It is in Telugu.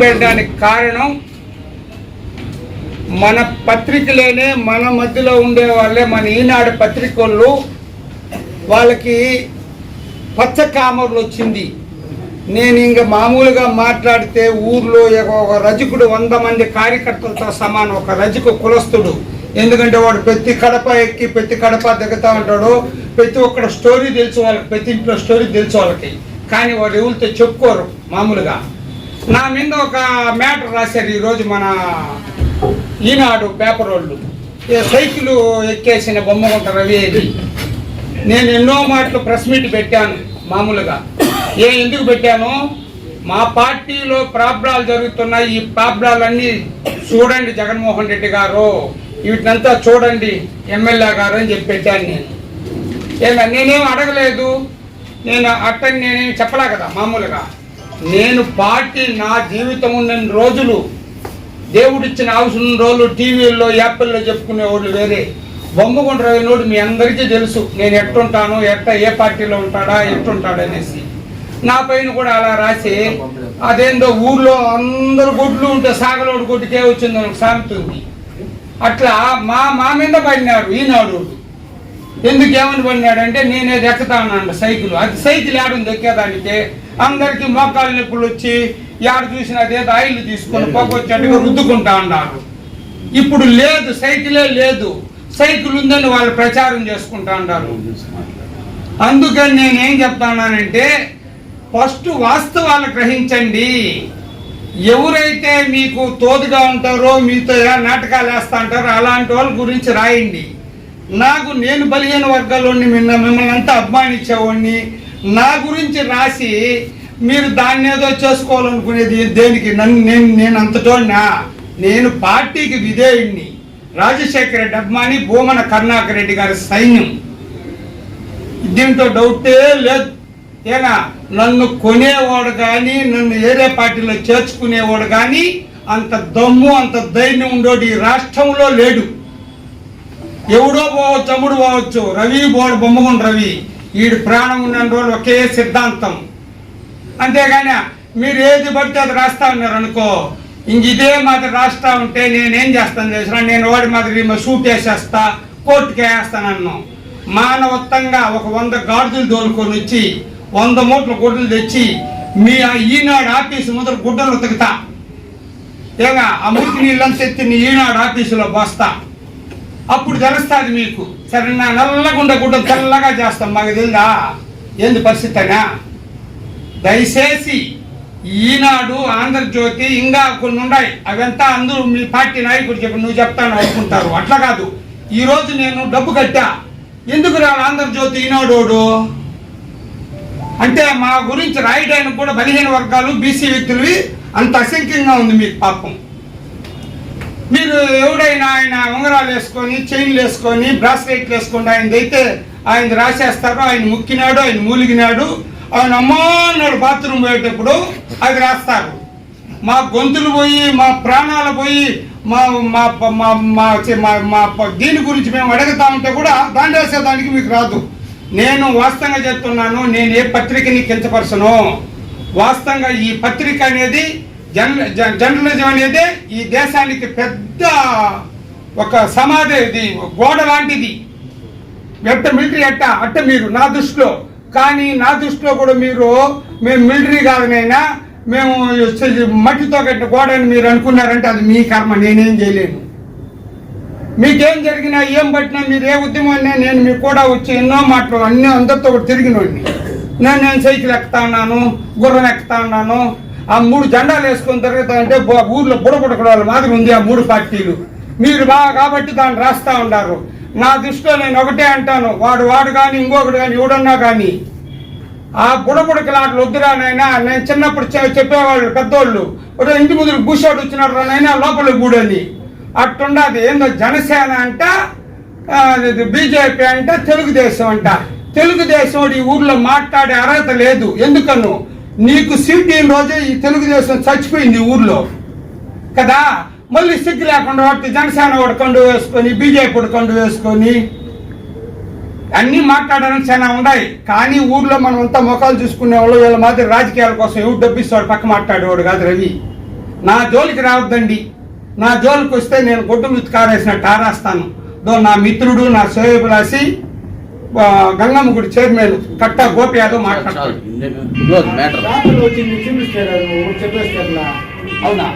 పెట్టడానికి కారణం మన పత్రికలేనే మన మధ్యలో ఉండే వాళ్ళే మన ఈనాడు పత్రికలు వాళ్ళకి పచ్చ కామర్లు వచ్చింది. నేను ఇంక మామూలుగా మాట్లాడితే ఊర్లో ఒక రజకుడు వంద మంది కార్యకర్తలతో సమానం ఒక రజకు కులస్తుడు. ఎందుకంటే వాడు ప్రతి కడప ఎక్కి ప్రతి కడప దిగుతూ ఉంటాడు. ప్రతి ఒక్కడ స్టోరీ తెలుసు వాళ్ళకి ప్రతి ఇంట్లో స్టోరీ తెలుసు వాళ్ళకి. కానీ వాడు ఎవరితో చెప్పుకోరు మామూలుగా. నా మీద ఒక మ్యాటర్ రాశారు ఈరోజు మన ఈనాడు పేపర్ వాళ్ళు. ఏ సైకిల్ ఎక్కేసిన బొమ్మగుంట రవి ఏది? నేను ఎన్నో మాటలు ప్రెస్ మీట్ పెట్టాను మామూలుగా. ఏ ఎందుకు పెట్టాను? మా పార్టీలో ప్రాబ్లాలు జరుగుతున్నాయి ఈ ప్రాబ్లాలన్నీ చూడండి జగన్మోహన్ రెడ్డి గారు. వీటినంతా చూడండి ఎమ్మెల్యే గారు అని చెప్పి పెట్టాను నేను. ఏమన్నా నేనేం అడగలేదు నేను అట్టని నేనేమి చెప్పలే కదా మామూలుగా. నేను పార్టీ నా జీవితం ఉన్న రోజులు దేవుడిచ్చిన అవసరం రోజులు టీవీల్లో యాపిల్లో చెప్పుకునేవాళ్ళు వేరే. బొమ్మగుండ రవినోడు మీ అందరికీ తెలుసు నేను ఎట్టుంటాను ఎట్ట ఏ పార్టీలో ఉంటాడా ఎట్టుంటాడు అనేసి. నా పైన కూడా అలా రాసి అదేందో ఊర్లో అందరు గుడ్లు ఉంటే సాగలోడు గుడ్డుకే వచ్చింది సాగుతుంది. అట్లా మా మా మీద పడినాడు ఈనాడు. ఎందుకు ఏమని పడినాడంటే నేనేది నేనే సైకిల్. అది సైకిల్ ఆడుంది ఎక్కేదానికి అందరికి మోకాలు నొప్పులు వచ్చి యాడ చూసిన అదేదో ఆయిల్ తీసుకొని పొగొచ్చేట్టుగా రుద్దుకుంటా ఉన్నారు ఇప్పుడు లేదు సైకిలే లేదు. సైకిల్ ఉందని వాళ్ళు ప్రచారం చేసుకుంటా ఉన్నారు అందుకని నేనేం చెప్తానంటే ఫస్ట్ వాస్తవాలు గ్రహించండి. ఎవరైతే మీకు తోదుగా ఉంటారో మీతో నాటకాలు వేస్తా ఉంటారో అలాంటి వాళ్ళ గురించి రాయండి. నాకు నేను బలిగిన వర్గాల్లోని మిమ్మల్ని అంతా అభిమానించేవాడిని. నా గురించి రాసి మీరు దాన్ని ఏదో చేసుకోవాలనుకునేది దేనికి? నన్ను నేను నేను అంతటోనా నేను పార్టీకి విధేయుణ్ణి. రాజశేఖర రెడ్డి అభిమాని భూమన కరుణాకర్ రెడ్డి గారి సైన్యం. దీంట్లో డౌటే లేదు. ఏనా? నన్ను కొనేవాడు కానీ నన్ను ఏరే పార్టీలో చేర్చుకునేవాడు కానీ అంత దమ్ము అంత ధైర్యం ఉండోడు ఈ రాష్ట్రంలో లేడు. ఎవడో పోవచ్చు తమ్ముడు పోవచ్చు రవి బోడు బొమ్మగుండు రవి. వీడి ప్రాణం ఉన్న రోజులు ఒకే సిద్ధాంతం. అంతేగాని మీరు ఏది పడితే అది రాస్తా ఉన్నారు అనుకో ఇంక ఇదే మాదిరి రాస్తా ఉంటే నేనేం చేస్తాను చేసిన నేను వాడి మాదిరి షూట్ వేసేస్తా కోర్టుకి వేస్తానన్నాం. మానవత్వంగా ఒక వంద గాడిదలు తోలుకొని వచ్చి వంద మూట్ల గుడ్డలు తెచ్చి మీ ఈనాడు ఆఫీసు ముందర గుడ్డలు ఉతుకుతా. ఏగా ఆ మురికి నీళ్ళని ఎత్తి ఈనాడు ఆఫీసులో బస్తా అప్పుడు తెలుస్తుంది మీకు. సరే నా నల్లగుండ గుడ్డ తెల్లగా చేస్తాం మాకు తెలుదా? ఏంది పరిస్థితి అయినా? దయచేసి ఈనాడు ఆంధ్రజ్యోతి ఇంకా కొన్ని ఉన్నాయి. అవంతా అందరూ మీ పార్టీ నాయకుడు చెప్పి నువ్వు చెప్తాను అనుకుంటారు అట్లా కాదు. ఈరోజు నేను డబ్బు కట్టా. ఎందుకు రా ఆంధ్రజ్యోతి ఈనాడోడు అంటే మా గురించి రాయడానికి కూడా బలహీన వర్గాలు బీసీ వ్యక్తులవి అంత అసంఖ్యంగా ఉంది మీకు పాపం. మీరు ఎవడైనా ఆయన ఉంగరాలు వేసుకొని చైన్లు వేసుకొని బ్రాస్లెట్లు వేసుకొని ఆయన అయితే ఆయన రాసేస్తారు ఆయన ముక్కినాడు ఆయన మూలిగినాడు ఆయన అమ్మా అన్నాడు బాత్రూమ్ పోయేటప్పుడు అది రాస్తారు. మా గొంతులు పోయి మా ప్రాణాలు పోయి మా మా మా మా మా దీని గురించి మేము అడుగుతా ఉంటే కూడా దాన్ని రాసేదానికి మీకు రాదు. నేను వాస్తవంగా చెప్తున్నాను నేను ఏ పత్రికని కించపరచను. వాస్తవంగా ఈ పత్రిక అనేది జర్న జర్నలిజం అనేది ఈ దేశానికి పెద్ద ఒక సమాధి ఇది గోడ లాంటిది. ఎట్ట మిలిటరీ అట్ట అట్ట మీరు నా దృష్టిలో కానీ నా దృష్టిలో కూడా మీరు మేము మిలిటరీ కాదనైనా మేము మట్టితో కట్టిన గోడ అని మీరు అనుకున్నారంటే అది మీ కర్మ నేనేం చేయలేను. మీకేం జరిగినా ఏం పట్టినా మీరు ఏ ఉద్యమం నేను మీకు కూడా వచ్చి ఎన్నో మాటలు అన్ని అందరితో కూడా తిరిగినోడిని. నేను నేను సైకిల్ ఎక్కుతా ఉన్నాను గుర్రం ఎక్కుతా ఉన్నాను ఆ మూడు జెండాలు వేసుకొని తిరుగుతా అంటే బు- ఊర్లో బుడబుడకడాలు మాదిరి ఉంది ఆ మూడు పార్టీలు. మీరు బాగా కాబట్టి దాన్ని రాస్తా ఉన్నారు నా దృష్టిలో నేను ఒకటే అంటాను. వాడు వాడు కానీ ఇంకొకటి కానీ ఎవడన్నా కానీ ఆ బుడబుడకలాటలు వద్దురా నాయనా. నేను చిన్నప్పుడు చె- చెప్పేవాళ్ళు పెద్దోళ్ళు. ఒక ఇంటి ముందు గుషోడు వచ్చినాడు నైనా లోపల గూడని అట్టుండదు. ఏందో జనసేన అంట బీజేపీ అంట తెలుగుదేశం అంట. తెలుగుదేశం ఈ ఊర్లో మాట్లాడే అర్హత లేదు. ఎందుకను? నీకు సీట్ ఈ రోజే ఈ తెలుగుదేశం చచ్చిపోయింది ఊర్లో. కదా? మళ్ళీ సిగ్గు లేకుండా వాటి జనసేన వాడు కండు వేసుకొని బీజేపీ వాడు కండు వేసుకొని అన్నీ మాట్లాడడానికి చాలా ఉన్నాయి. కానీ ఊర్లో మనం అంతా ముఖాలు చూసుకునే వాళ్ళు వీళ్ళ మాదిరి రాజకీయాల కోసం ఎవరు డబ్బిస్తాడు? పక్క మాట్లాడేవాడు కాదు రవి. నా జోలికి రావద్దండి. నా జోలికి వస్తే నేను గొడ్డు మిత్తు కారేసిన టారాస్తాను దో నా మిత్రుడు నా శ్రేయబులాసి గంగమ్మ గుడి చైర్మన్ కట్ట గోపి యాదవ్ మాట్లాడతాడు. చూపిస్తారు అవునా?